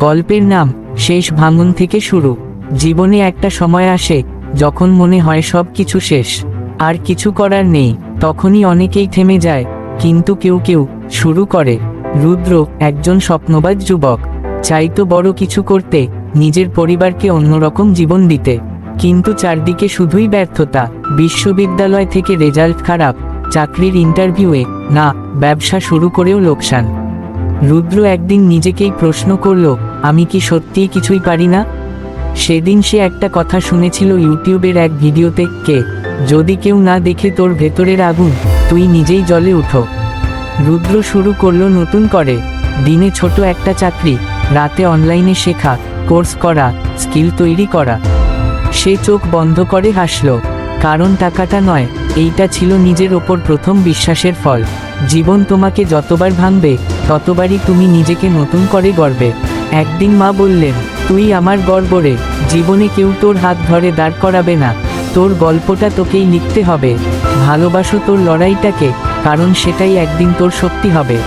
গল্পের নাম শেষ ভাঙন থেকে শুরু। জীবনে একটা সময় আসে, যখন মনে হয় সব কিছু শেষ। আর কিছু করার নেই, তখনই অনেকেই থেমে যায়, কিন্তু কেউ কেউ শুরু করে। রুদ্র একজন স্বপ্নবাজ যুবক চাইতো বড় কিছু করতে, নিজের পরিবারকে অন্যরকম জীবন দিতে। কিন্তু চারদিকে শুধুই ব্যর্থতা, বিশ্ববিদ্যালয় থেকে রেজাল্ট খারাপ, চাকরির ইন্টারভিউয়ে, না, ব্যবসা শুরু করেও লোকসান। রুদ্র একদিন নিজেকেই প্রশ্ন করল, আমি কি সত্যিই কিছুই পারি না? সেদিন সে একটা কথা শুনেছিল ইউটিউবের এক ভিডিওতে, কে? যদি কেউ না দেখে তোর ভেতরের আগুন, তুই নিজেই জলে উঠো। রুদ্র শুরু করল নতুন করে, দিনে ছোট একটা চাকরি, রাতে অনলাইনে শেখা, কোর্স করা, স্কিল তৈরি করা। সে চোখ বন্ধ করে হাসল, কারণ টাকাটা নয়, এইটা ছিল নিজের ওপর প্রথম বিশ্বাসের ফল। জীবন তোমাকে যতবার ভাঙবে, ততবারই তুমি নিজেকে নতুন করে গড়বে। একদিন মা বললেন, তুই আমার গর্ব রে জীবনে কেউ তোর হাত ধরে দাঁড় করাবে না। তোর গল্পটা তোকেই লিখতে হবে। ভালোবাসো তোর লড়াইটাকে, কারণ সেটাই একদিন তোর শক্তি হবে।